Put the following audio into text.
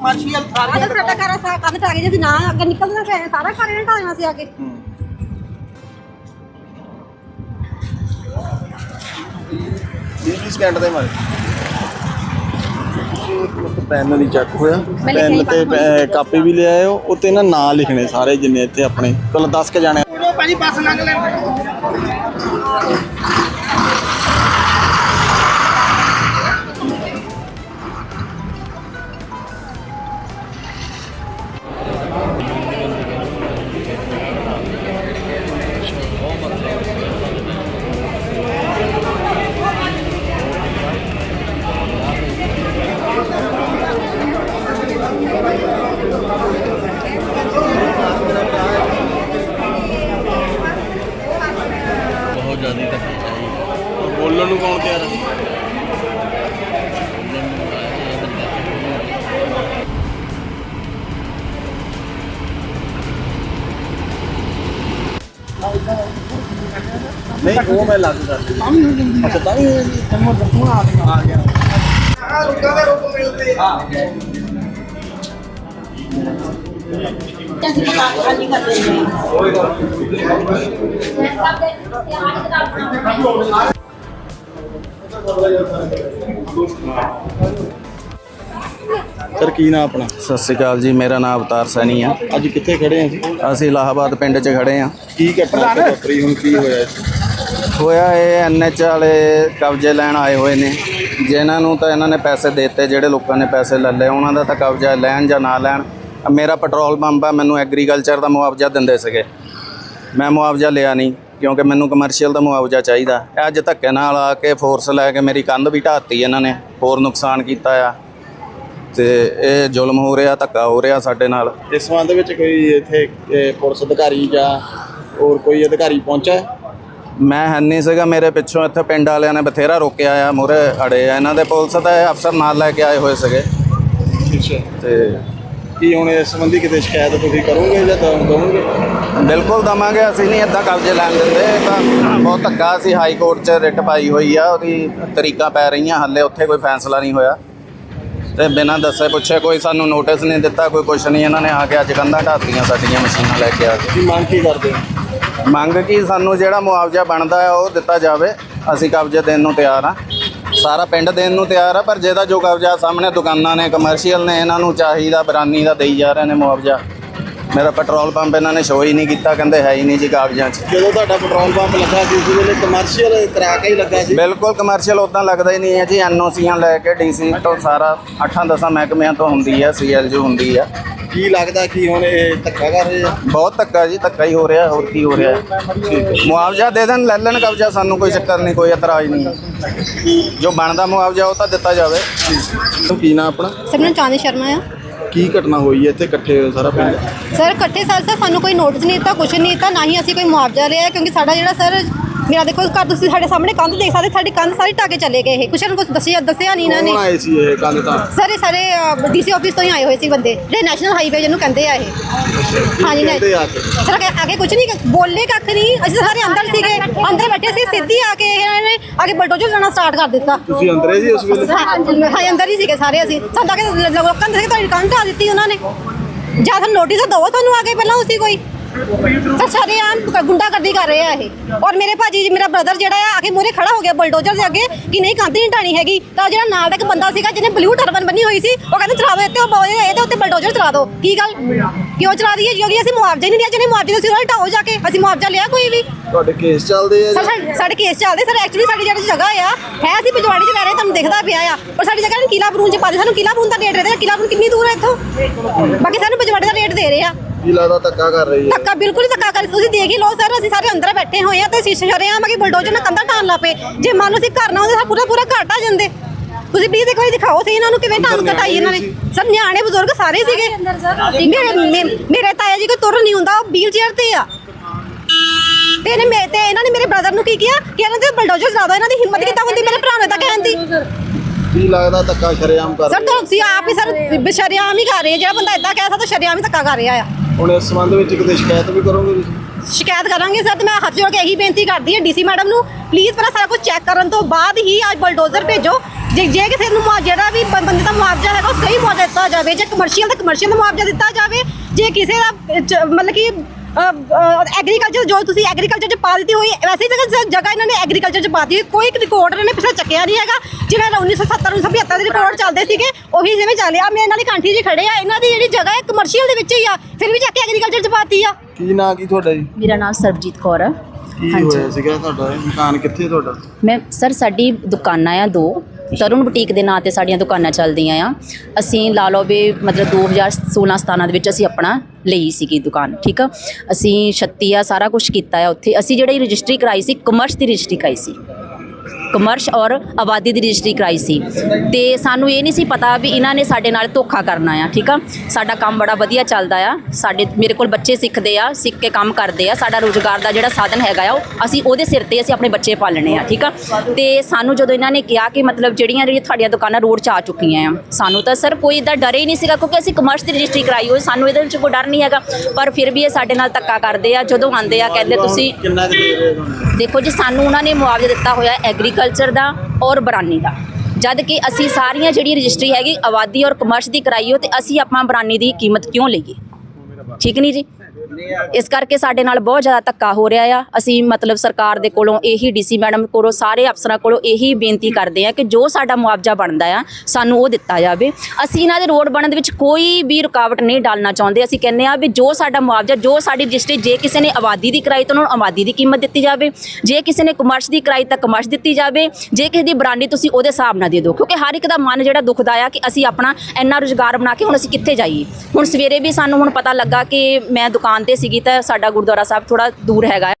Commercial ਆਹ ਤਾਂ ਸਾਡਾ ਘਰ ਸਾ ਕੰਧ ਟਾ ਕੇ ਜੇ ਅਸੀਂ ਨਾ ਅੱਗੇ ਨਿਕਲਣਾ ਪਏ ਸਾਰਾ ਘਰ ਇਹਨਾਂ ਢਾਣਾ ਸੀ ਆ ਕੇ ਬਿਜਲੀ ਸਟੈਂਡ ਦੇ ਮਾਰੇ? ਪੈਨ ਨਹੀਂ ਚੱਕ ਹੋਇਆ। ਲਿਖਿਆ ਪੈਨ ਹੀ ਤੇ ਬਾਕੀ ਕਾਪੀ ਵੀ ਉੱਤੇ ਨਾ ਨਾਂ ਲਿਖਣੇ ਸਾਰੇ ਜਿੰਨੇ ਇੱਥੇ ਆਪਣੇ। ਕੋਲ 10 ਕੇ ਜਾਣੇ। ਭਾਜੀ ਬੱਸ ਲੰਘ ਲੈਣ ਬੋਲਣ ਨੂੰ ਕੌਣ ਤਿਆਰ ਹੈ ਨਹੀਂ ਉਹ ਮੈਂ ਲੱਗ ਕਰਦੀ ਅੱਛਾ ਤਾਂ ਹੀ ਤੈਨੂੰ ਦੱਸੂਗਾ ਆ ਗਿਆ। ਆ ਰੁਕਾ ਦੇ ਰੁਕ ਮਿਲਦੇ। ਆ ਅਸੀਂ ਪਤਾ ਖਾਲੀ ਕਰ ਦਿੰਦੇ ਹਾਂ ਸਰ ਕੀ ਨਾਮ ਆਪਣਾ? ਸਤਿ ਸ਼੍ਰੀ ਅਕਾਲ ਜੀ ਮੇਰਾ ਨਾਮ ਅਵਤਾਰ ਸੈਣੀ ਆ। ਅੱਜ ਕਿੱਥੇ ਖੜੇ ਆ ਜੀ? ਅਸੀਂ ਇਲਾਹਾਬਾਦ ਪਿੰਡ 'ਚ ਖੜੇ ਆ। ਕੀ ਘਟਨਾ ਵਾਪਰੀ ਹੁਣ ਕੀ ਹੋਇਆ? ਹੋਇਆ ਇਹ ਐਨਐਚ ਵਾਲੇ ਕਬਜ਼ੇ ਲੈਣ ਆਏ ਹੋਏ ਨੇ। ਜਿਨ੍ਹਾਂ ਨੂੰ ਤਾਂ ਇਹਨਾਂ ਨੇ ਪੈਸੇ ਦਿੱਤੇ ਜਿਹੜੇ ਲੋਕਾਂ ਨੇ ਪੈਸੇ ਲੈ ਲਏ ਉਹਨਾਂ ਦਾ ਤਾਂ ਕਬਜ਼ਾ ਲੈਣ ਜਾਂ ਨਾ ਲੈਣ। ਮੇਰਾ ਪੈਟਰੋਲ ਪੰਪ ਆ ਮੈਨੂੰ ਐਗਰੀਕਲਚਰ ਦਾ ਮੁਆਵਜ਼ਾ ਦਿੰਦੇ ਸੀਗੇ। ਮੈਂ ਮੁਆਵਜ਼ਾ ਲਿਆ ਨਹੀਂ। ਕਿਉਂਕਿ ਮੈਨੂੰ ਕਮਰਸ਼ੀਅਲ ਦਾ ਮੁਆਵਜ਼ਾ ਚਾਹੀਦਾ। ਅੱਜ ਧੱਕੇ ਨਾਲ ਆ ਕੇ ਫੋਰਸ ਲੈ ਕੇ ਮੇਰੀ ਕੰਧ ਵੀ ਢਾਤੀ ਇਹਨਾਂ ਨੇ ਹੋਰ ਨੁਕਸਾਨ ਕੀਤਾ ਆ। ਤੇ ਇਹ ਜ਼ੁਲਮ ਹੋ ਰਿਹਾ ਧੱਕਾ ਹੋ ਰਿਹਾ ਸਾਡੇ ਨਾਲ। ਇਸ ਸੰਬੰਧ ਵਿੱਚ ਕੋਈ ਇੱਥੇ ਇਹ, ਪੁਲਿਸ ਅਧਿਕਾਰੀ ਜਾਂ ਹੋਰ ਕੋਈ ਅਧਿਕਾਰੀ ਪਹੁੰਚਾ ਹੈ? ਮੈਂ ਹੈ ਨਹੀਂ ਸੀਗਾ ਮੇਰੇ ਪਿੱਛੋਂ ਇੱਥੇ ਪਿੰਡ ਵਾਲਿਆਂ ਨੇ ਬਥੇਰਾ ਰੋਕਿਆ ਆ ਮੂਹਰੇ ਅੜੇ ਆ। ਇਹਨਾਂ ਦੇ ਪੁਲਿਸ ਦਾ ਅਫਸਰ ਨਾਲ ਲੈ ਕੇ ਆਏ ਹੋਏ ਸੀਗੇ। ਤੇ ਕੀ ਹੁਣ ਇਸ ਸੰਬੰਧੀ ਕਿਤੇ ਸ਼ਿਕਾਇਤ ਤੁਸੀਂ ਕਰੋਗੇ ਜਾਂ ਦਵ- ਦਵੋਗੇ? ਬਿਲਕੁਲ ਦਵਾਂਗੇ ਅਸੀਂ ਨਹੀਂ ਇੱਦਾਂ ਕਬਜ਼ੇ ਲੈਣ ਦਿੰਦੇ ਇਹ ਤਾਂ ਬਹੁਤ ਧੱਕਾ ਅਸੀਂ ਹਾਈ ਕੋਰਟ 'ਚ ਰਿਟ ਪਾਈ ਹੋਈ ਆ ਉਹਦੀ ਤਰੀਕਾਂ ਪੈ ਰਹੀਆਂ ਹੱਲੇ ਉੱਥੇ ਕੋਈ ਫੈਸਲਾ ਨਹੀਂ ਹੋਇਆ। ਤੇ ਬਿਨਾਂ ਦੱਸੇ ਪੁੱਛੇ ਕੋਈ ਸਾਨੂੰ ਨੋਟਿਸ ਨਹੀਂ ਦਿੱਤਾ ਕੋਈ ਕੁਛ ਨਹੀਂ ਇਹਨਾਂ ਨੇ ਆ ਕੇ ਅੱਜ ਕੰਧਾਂ ਢਾਤੀਆਂ ਸਾਡੀਆਂ ਮਸ਼ੀਨਾਂ ਲੈ ਕੇ ਆ ਕੇ। ਤੁਸੀਂ ਮੰਗ ਕੀ ਕਰਦੇ ਹੋ? ਮੰਗ ਕੀ ਸਾਨੂੰ ਜਿਹੜਾ ਮੁਆਵਜ਼ਾ ਬਣਦਾ ਹੈ ਉਹ ਦਿੱਤਾ ਜਾਵੇ ਅਸੀਂ ਕਬਜ਼ੇ ਦੇਣ ਨੂੰ ਤਿਆਰ ਆ ਸਾਰਾ ਪਿੰਡ ਦੇਣ ਨੂੰ ਤਿਆਰ ਆ, ਪਰ ਜਿਹਦਾ ਜੋ ਕਬਜ਼ਾ ਸਾਹਮਣੇ ਦੁਕਾਨਾਂ ਨੇ ਕਮਰਸ਼ੀਅਲ ਨੇ, ਇਹਨਾਂ ਨੂੰ ਚਾਹੀਦਾ, ਬਰਾਨੀ ਦਾ ਦੇਈ ਜਾ ਰਹੇ ਨੇ ਮੁਆਵਜ਼ਾ। ਮੇਰਾ ਪੈਟਰੋਲ ਪੰਪ ਇਹਨਾਂ ਨੇ ਸ਼ੋਅ ਹੀ ਨਹੀਂ ਕੀਤਾ ਕਹਿੰਦੇ ਹੈ ਹੀ ਨਹੀਂ ਜੀ ਕਾਗਜ਼ਾਂ 'ਚ। ਜਦੋਂ ਤੁਹਾਡਾ ਪੈਟਰੋਲ ਪੰਪ ਲੱਗਾ ਸੀ ਉਸ ਵੇਲੇ ਕਮਰਸ਼ੀਅਲ ਕਰਾ ਕੇ ਹੀ ਲੱਗਾ ਸੀ? ਬਿਲਕੁਲ ਕਮਰਸ਼ੀਅਲ ਉਦਾਂ ਲੱਗਦਾ ਹੀ ਨਹੀਂ ਹੈ ਜੀ ਐਨਓਸੀਆਂ ਲੈ ਕੇ ਡੀਸੀ ਤੋਂ ਸਾਰਾ 8-10 ਮਹਿਕਮਿਆਂ ਤੋਂ ਹੁੰਦੀ ਹੈ ਸੀਐਲਜੂ ਹੁੰਦੀ ਆ। ਕੀ ਲੱਗਦਾ ਕਿ ਹੁਣ ਇਹ ਧੱਕਾ ਕਰ ਰਹੇ ਆ? ਬਹੁਤ ਧੱਕਾ ਜੀ ਧੱਕਾ ਹੀ ਹੋ ਰਿਹਾ ਹੋਰ ਕੀ ਹੋ ਰਿਹਾ। ਮੁਆਵਜ਼ਾ ਦੇ ਦੇਣ ਲੈ ਲੈਣ ਕਬਜ਼ਾ ਸਾਨੂੰ ਕੋਈ ਚੱਕਰ ਨਹੀਂ ਕੋਈ ਇਤਰਾਜ਼ ਨਹੀਂ ਜੋ ਬਣਦਾ ਮੁਆਵਜ਼ਾ ਉਹ ਤਾਂ ਦਿੱਤਾ ਜਾਵੇ। ਕੀ ਨਾ ਆਪਣਾ? ਸਰ ਮੈਂ ਚਾਂਦੀ ਸ਼ਰਮਾ ਆ। ਕੀ ਘਟਨਾ ਹੋਈ ਹੈ ਇੱਥੇ ਇਕੱਠੇ ਹੋਏ ਸਾਰਾ ਪਿੰਡ? ਸਰ, ਇਕੱਠੇ ਸਾਲ ਸਰ ਸਾਨੂੰ ਕੋਈ ਨੋਟਿਸ ਨਹੀਂ ਦਿੱਤਾ, ਕੁਛ ਨਹੀਂ ਦਿੱਤਾ, ਨਾ ਹੀ ਅਸੀਂ ਕੋਈ ਮੁਆਵਜ਼ਾ ਲਿਆ, ਕਿਉਂਕਿ ਸਾਡਾ ਜਿਹੜਾ ਸਰ ਮੇਰਾ ਦੇਖੋ ਘਰ ਤੁਸੀਂ ਸਾਡੇ ਸਾਹਮਣੇ ਕੰਧ ਦੇਖ ਸਕਦੇ ਸਾਡੀ ਕੰਧ ਸਾਰੀ ਢਾਹ ਕੇ ਚਲੇ ਗਏ ਇਹ। ਕੁਛ ਨੂੰ ਕੁਛ ਦੱਸਿਆ ਦੱਸਿਆ ਨਹੀਂ ਇਹਨਾਂ ਨੇ। ਆਏ ਸੀ ਇਹ ਕੰਧ ਤਾਂ? ਸਰ ਸਾਰੇ ਡੀਸੀ ਆਫਿਸ ਤੋਂ ਹੀ ਆਏ ਹੋਏ ਸੀ ਬੰਦੇ। ਜਿਹੜੇ ਨੈਸ਼ਨਲ ਹਾਈਵੇ ਜਿਹਨੂੰ ਕਹਿੰਦੇ ਆ ਇਹ। ਹਾਂਜੀ ਨਹੀਂ ਕਹਿੰਦੇ ਆ ਕੇ ਸਰ ਅੱਗੇ ਕੁਝ ਨਹੀਂ ਬੋਲੇ ਕੱਖ ਨਹੀਂ ਅਸੀਂ ਤਾਂ ਸਾਰੇ ਅੰਦਰ ਸੀਗੇ। ਅੰਦਰ ਬੈਠੇ ਸੀ ਸਿੱਧੀ ਆ ਕੇ ਇਹਨਾਂ ਨੇ ਆਗੇ ਬਲਡੋਜ਼ਰ ਜਾਣਾ ਸਟਾਰਟ ਕਰ ਦਿੱਤਾ। ਤੁਸੀਂ ਅੰਦਰੇ ਸੀ ਉਸ ਵੇਲੇ? ਹਾਂ ਅੰਦਰ ਹੀ ਸੀਗੇ ਸਾਰੇ ਅਸੀਂ। ਸਾਡਾ ਕਿ ਲੋਕਾਂ ਨੇ ਤੁਹਾਡੀ ਕੰਨ ਢਾ ਦਿੱਤੀ ਉਹਨਾਂ ਨੇ। ਜਾਂ ਸਾਨੂੰ ਨੋਟਿਸ ਦਵੋ ਤੁਹਾਨੂੰ ਆ ਕੇ ਪਹਿਲਾਂ ਉਸੇ ਕੋਈ। ਸਰ ਸਾਰੇ ਆਮ ਗੁੰਡਾਗਰਦੀ ਕਰ ਰਹੇ ਆ ਇਹ। ਔਰ ਮੇਰੇ ਭਾਜੀ ਜੀ ਮੇਰਾ ਬ੍ਰਦਰ ਜਿਹੜਾ ਆ ਆ ਕੇ ਮੂਹਰੇ ਖੜਾ ਹੋ ਗਿਆ ਬਲਡੋਜ਼ਰ ਦੇ ਅੱਗੇ ਕਿ ਨਹੀਂ ਨਹੀਂ ਢਾਣੀ ਹੈਗੀ। ਤਾਂ ਜਿਹੜਾ ਨਾਲ ਦਾ ਇੱਕ ਬੰਦਾ ਸੀਗਾ ਜਿਹਨੇ ਬਲੂ ਟਰਬਨ ਬੰਨੀ ਹੋਈ ਸੀ ਉਹ ਕਹਿੰਦਾ ਚਲਾ ਦਿਓ ਇੱਥੇ ਉਹ ਇਹਦੇ ਉੱਤੇ ਬਲਡੋਜ਼ਰ ਚਲਾ ਦਿਓ। ਕੀ ਗੱਲ? ਕਿਉਂ ਚਲਾ ਦਈਏ? ਕਿਉਂਕਿ ਅਸੀਂ ਮੁਆਵਜ਼ਾ ਹੀ ਨਹੀਂ ਦਿਆ ਜਿਹਨੇ ਮੁਆਵਜ਼ੇ ਸੀ ਉਹਨਾਂ ਢਾਓ ਜਾ ਕੇ ਅਸੀਂ ਮੁਆਵਜ਼ਾ ਲਿਆ ਕੋਈ ਵੀ। ਤੁਹਾਡੇ ਕੇਸ ਚੱਲਦੇ ਆ ਸਰ ਸਾਡੇ- ਕੇਸ ਚੱਲਦੇ ਸਰ ਐਕਚੁਅਲੀ ਸਾਡੀ ਜਿਹੜੀ ਜਗ੍ਹਾ ਆ ਹੈ ਅਸੀਂ ਪਜਵਾੜੀ 'ਚ ਰਹਿ ਰਹੇ ਤੁਹਾਨੂੰ ਦਿਖਦਾ ਪਿਆ ਆ। ਪਰ ਸਾਡੀ ਜਗ੍ਹਾ ਨੂੰ ਕਿਲਾ ਬਰੂਨ 'ਚ ਪਾ ਦੇ ਸਾਨੂੰ ਕਿਲਾ ਬਰੂਨ ਦਾ ਰੇਟ ਦੇ ਕਿਲਾ ਬਰੂਨ ਕਿੰਨੀ ਦੂਰ ਹੈ ਇੱਥੋਂ? ਬਾਕੀ ਸਾਨੂੰ ਪਜਵਾੜੀ ਦਾ ਰੇਟ ਦੇ ਰਹੇ ਆ। ਕੀ ਲੱਗਦਾ ਧੱਕਾ ਕਰ ਰਹੀ ਹੈ। ਧੱਕਾ ਬਿਲਕੁਲ ਹੀ ਧੱਕਾ ਕਰ ਤੁਸੀਂ ਦੇਖ ਹੀ ਲਓ ਸਰ ਅਸੀਂ ਸਾਰੇ ਅੰਦਰ ਬੈਠੇ ਹੋਏ ਆ ਤੇ ਸ਼ੀਸ਼ੇ ਸ਼ਰੇ ਆ ਮਗੀ ਬਲਡੋਜ਼ਰ ਨਾਲ ਕੰਧਾ ਢਾਣ ਲਾ ਪਏ। ਜੇ ਮੰਨ ਲਓ ਅਸੀਂ ਘਰ ਨਾ ਹੁੰਦੇ ਤਾਂ ਪੂਰਾ ਪੂਰਾ ਘਰ ਢਾਹ ਜਾਂਦੇ। ਤੁਸੀਂ ਪਲੀਜ਼ ਇੱਕ ਵਾਰੀ ਦਿਖਾਓ ਸਹੀ ਇਹਨਾਂ ਨੂੰ ਕਿਵੇਂ ਢਾਣ ਕਟਾਈ ਇਹਨਾਂ ਨੇ। ਸਰ ਨਿਆਣੇ ਬਜ਼ੁਰਗ ਸਾਰੇ ਸੀਗੇ। ਮੇਰੇ ਮੇ- ਮੇਰੇ ਤਾਇਆ ਜੀ ਕੋ ਤੁਰ ਨਹੀਂ ਹੁੰਦਾ ਉਹ ਵੀਲ ਚੇਅਰ ਤੇ ਆ। ਤੇ ਇਹਨੇ ਮੇ ਤੇ ਇਹਨਾਂ ਨੇ ਮੇਰੇ ਬ੍ਰਦਰ ਨੂੰ ਕੀ ਕੀਤਾ ਕਿ ਇਹਨਾਂ ਦੇ ਬਲਡੋਜ਼ਰ ਜ਼ਿਆਦਾ ਇਹਨਾਂ ਦੀ ਹਿੰਮਤ ਕਿੱਦਾਂ ਹੁੰਦੀ ਮੇਰੇ ਭਰਾ ਨੂੰ ਤਾਂ ਕਹਿਣ ਦੀ। ਕੀ ਲੱਗਦਾ ਧੱਕਾ ਸ਼ਰੇਆਮ ਕਰ ਸਰ ਰਹੇ? ਆ? ਤੁਸੀਂ ਆਪ ਹੀ ਸਰ ਬਸ਼ਰਿਆਮ ਹੀ ਕਰ ਰਹੇ ਆ ਜਿਹੜਾ ਬੰਦਾ ਇਦਾਂ ਕਹਿ ਸਕਦਾ ਸ਼ਰਿਆਮ ਹੀ ਧੱਕਾ ਕਰ ਰਿਹਾ ਆ। ਹੁਣ ਇਸ ਸੰਬੰਧ ਵਿੱਚ ਕਿਤੇ ਸ਼ਿਕਾਇਤ ਵੀ ਕਰੋਗੇ ਤੁਸੀਂ? ਸ਼ਿਕਾਇਤ ਕਰਾਂਗੇ ਸਰ ਤੇ ਮੈਂ ਹੱਥ ਜੋੜ ਕੇ ਇਹੀ ਬੇਨਤੀ ਕਰਦੀ ਹਾਂ ਡੀਸੀ ਮੈਡਮ ਨੂੰ ਪਲੀਜ਼ ਪਹਿਲਾਂ ਸਾਰਾ ਕੁਝ ਚੈੱਕ ਕਰਨ ਤੋਂ ਬਾਅਦ ਹੀ ਅੱਜ ਬਲਡੋਜ਼ਰ ਭੇਜੋ। ਜੇ ਜੇ ਕਿਸੇ ਨੂੰ ਮੁਆ- ਜਿਹੜਾ ਵੀ ਬੰ- ਬੰਦੇ ਦਾ ਮੁਆਵਜ਼ਾ ਹੈਗਾ ਉਹ ਸਹੀ ਮੁਆਵਜ਼ਾ ਦਿੱਤਾ ਜਾਵੇ। ਜੇ ਕਮਰਸ਼ੀਅਲ ਤਾਂ ਕਮਰਸ਼ੀਅਲ ਦਾ ਮੁਆਵਜ਼ਾ ਦਿੱਤਾ ਜਾਵੇ ਜੇ ਕਿਸੇ ਦਾ ਅਹ, ਚ- ਮਤਲਬ ਕਿ ਐਗਰੀਕਲਚਰ ਜੋ ਤੁਸੀਂ ਐਗਰੀਕਲਚਰ ਚ ਪਾ ਦਿੱਤੀ ਹੋਈ ਵੈਸੇ ਹੀ ਜਗ੍ਹਾ ਜਗ੍ਹਾ ਇਹਨਾਂ ਨੇ ਐਗਰੀਕਲਚਰ ਚ ਪਾ ਦਿੱਤੀ ਕੋਈ ਰਿਕਾਰਡ ਇਹਨਾਂ ਨੇ ਪਿਛਲੇ ਚੱਕਿਆ ਨਹੀਂ ਹੈਗਾ। ਜਿਵੇਂ 1970 1975 ਦੇ ਰਿਕਾਰਡ ਚੱਲਦੇ ਸੀਗੇ ਉਹੀ ਜਿਵੇਂ ਚੱਲਿਆ ਮੇਰੇ ਨਾਲ ਹੀ ਕਾਂਠੀ ਜੀ ਖੜੇ ਆ ਇਹਨਾਂ ਦੀ ਜਿਹੜੀ ਜਗ੍ਹਾ ਹੈ ਕਮਰਸ਼ੀਅਲ ਦੇ ਵਿੱਚ ਹੀ ਆ ਫਿਰ ਵੀ ਜਾ ਕੇ ਐਗਰੀਕਲਚਰ ਚ ਪਾਤੀ ਆ। ਕੀ ਨਾਂ ਕੀ ਤੁਹਾਡਾ ਜੀ? ਮੇਰਾ ਨਾਮ ਸਰਬਜੀਤ ਕੌਰ ਹੈ ਕੀ। ਹੋਇਆ ਸੀਗਾ ਤੁਹਾਡਾ? ਮਕਾਨ ਕਿੱਥੇ ਤੁਹਾਡਾ? ਮੈਂ ਸਰ ਸਾਡੀ ਦੁਕਾਨਾਂ ਆ ਦੋ। ਤਰੁਣ ਬੁਟੀਕ ਦੇ ਨਾਂ ਤੇ ਸਾਡੀਆਂ ਦੁਕਾਨਾਂ ਚੱਲਦੀਆਂ ਆ। ਅਸੀਂ ਲਾ ਲਓ ਵੀ ਮਤਲਬ 2016 17 ਦੇ ਵਿੱਚ ਅਸੀਂ ਆਪਣਾ ਲਈ ਸੀਗੀ ਦੁਕਾਨ, ਠੀਕ ਆ? ਅਸੀਂ 36 ਆ, ਸਾਰਾ ਕੁਝ ਕੀਤਾ ਆ ਉੱਥੇ। ਅਸੀਂ ਜਿਹੜੀ ਰਜਿਸਟਰੀ ਕਰਾਈ ਸੀ ਕਮਰਸ ਦੀ ਰਜਿਸਟਰੀ ਕਰਾਈ ਸੀ। ਕਮਰਸ਼ ਔਰ ਆਬਾਦੀ ਦੀ ਰਜਿਸਟਰੀ ਕਰਾਈ ਸੀ। ਤੇ ਸਾਨੂੰ ਇਹ ਨਹੀਂ ਸੀ ਪਤਾ ਵੀ ਇਹਨਾਂ ਨੇ ਸਾਡੇ ਨਾਲ ਧੋਖਾ ਕਰਨਾ ਆ ਠੀਕ ਆ? ਸਾਡਾ ਕੰਮ ਬੜਾ ਵਧੀਆ ਚੱਲਦਾ ਆ। ਸਾਡੇ ਮੇਰੇ ਕੋਲ ਬੱਚੇ ਸਿੱਖਦੇ ਆ ਸਿੱਖ ਕੇ ਕੰਮ ਕਰਦੇ ਆ। ਸਾਡਾ ਰੋਜ਼ਗਾਰ ਦਾ ਜਿਹੜਾ ਸਾਧਨ ਹੈਗਾ ਆ ਉਹ ਅਸੀਂ ਉਹਦੇ ਸਿਰ ਤੇ ਅਸੀਂ ਆਪਣੇ ਬੱਚੇ ਪਾਲਣੇ ਆ ਠੀਕ ਆ? ਤੇ ਸਾਨੂੰ ਜਦੋਂ ਇਹਨਾਂ ਨੇ ਕਿਹਾ ਕਿ ਮਤਲਬ ਜਿਹੜੀਆਂ ਜਿਹੜੀਆਂ ਤੁਹਾਡੀਆਂ ਦੁਕਾਨਾਂ ਰੋਡ 'ਚ ਆ ਚੁੱਕੀਆਂ ਆ ਸਾਨੂੰ ਤਾਂ ਸਰ ਕੋਈ ਇਦਾਂ ਡਰ ਹੀ ਨਹੀਂ ਸੀਗਾ ਕਿਉਂਕਿ ਅਸੀਂ ਕਮਰਸ ਦੀ ਰਜਿਸਟਰੀ ਕਰਾਈ ਹੋਈ ਸਾਨੂੰ ਇਹਦੇ ਵਿੱਚ ਕੋਈ ਡਰ ਨਹੀਂ ਹੈਗਾ। ਪਰ ਫਿਰ ਵੀ ਇਹ ਸਾਡੇ ਨਾਲ ਧੱਕਾ ਕਰਦੇ ਆ ਜਦੋਂ ਆਉਂਦੇ ਆ ਕਹਿੰਦੇ ਤੁਸੀਂ ਦੇਖੋ ਜੀ ਸਾਨੂੰ ਉਹਨਾਂ ਨੇ ਮੁਆਵਜ਼ਾ ਦਿੱਤਾ ਹੋਇਆ ਐਗਰੀਕਲਚਰ ਦਾ ਔਰ ਬਰਾਨੀ ਦਾ। ਜਦ ਕਿ ਅਸੀਂ ਸਾਰੀਆਂ ਜਿਹੜੀ ਰਜਿਸਟਰੀ ਹੈਗੀ, ਆਬਾਦੀ ਔਰ ਕਮਰਸ ਦੀ ਕਰਾਈਓ ਹੋ ਤੇ ਅਸੀਂ ਆਪਾਂ ਬਰਾਨੀ ਦੀ ਕੀਮਤ ਕਿਉਂ ਲਈਏ? ਠੀਕ ਨਹੀਂ ਜੀ? ਇਸ ਕਰਕੇ ਸਾਡੇ ਨਾਲ ਬਹੁਤ ਜ਼ਿਆਦਾ ਧੱਕਾ ਹੋ ਰਿਹਾ ਆ। ਅਸੀਂ ਮਤਲਬ ਸਰਕਾਰ ਦੇ ਕੋਲੋਂ ਇਹੀ ਡੀਸੀ ਮੈਡਮ ਕੋਲੋਂ ਸਾਰੇ ਅਫਸਰਾਂ ਕੋਲੋਂ ਇਹੀ ਬੇਨਤੀ ਕਰਦੇ ਆ ਕਿ ਜੋ ਸਾਡਾ ਮੁਆਵਜ਼ਾ ਬਣਦਾ ਆ, ਸਾਨੂੰ ਉਹ ਦਿੱਤਾ ਜਾਵੇ। ਅਸੀਂ ਇਹਨਾਂ ਦੇ ਰੋਡ ਬਣਨ ਦੇ ਵਿੱਚ ਕੋਈ ਵੀ ਰੁਕਾਵਟ ਨਹੀਂ ਡਾਲਣਾ ਚਾਹੁੰਦੇ। ਅਸੀਂ ਕਹਿੰਦੇ ਆ ਵੀ ਜੋ ਸਾਡਾ ਮੁਆਵਜ਼ਾ, ਜੋ ਸਾਡੀ ਰਜਿਸਟਰੀ ਜੇ ਕਿਸੇ ਨੇ ਆਬਾਦੀ ਦੀ ਕਰਾਈ ਤਾਂ ਉਹਨਾਂ ਨੂੰ ਆਬਾਦੀ ਦੀ ਕੀਮਤ ਦਿੱਤੀ ਜਾਵੇ, ਜੇ ਕਿਸੇ ਨੇ ਕਮਰਸ ਦੀ ਕਰਾਈ ਤਾਂ ਕਮਰਸ ਦਿੱਤੀ ਜਾਵੇ, ਜੇ ਕਿਸੇ ਦੀ ਬਰਾਂਡੀ ਤੁਸੀਂ ਉਹਦੇ ਹਿਸਾਬ ਨਾਲ ਦੇ ਦਿਓ। ਕਿਉਂਕਿ ਹਰ ਇੱਕ ਦਾ ਮਨ ਜਿਹੜਾ ਦੁਖਦਾ ਆ ਕਿ ਅਸੀਂ ਆਪਣਾ ਇੰਨਾ ਰੁਜ਼ਗਾਰ ਬਣਾ ਕੇ ਹੁਣ ਅਸੀਂ ਕਿੱਥੇ ਜਾਈਏ। ਹੁਣ ਸਵੇਰੇ ਵੀ ਸਾਨੂੰ ਹੁਣ ਪਤਾ ਲੱਗਾ ਕਿ ਮੈਂ ਦੁਕਾਨ ਦੁਕਾਨ ਤੇ ਸੀਗੀ ਤਾਂ ਸਾਡਾ ਗੁਰਦੁਆਰਾ ਸਾਹਿਬ ਥੋੜਾ ਦੂਰ ਹੈਗਾ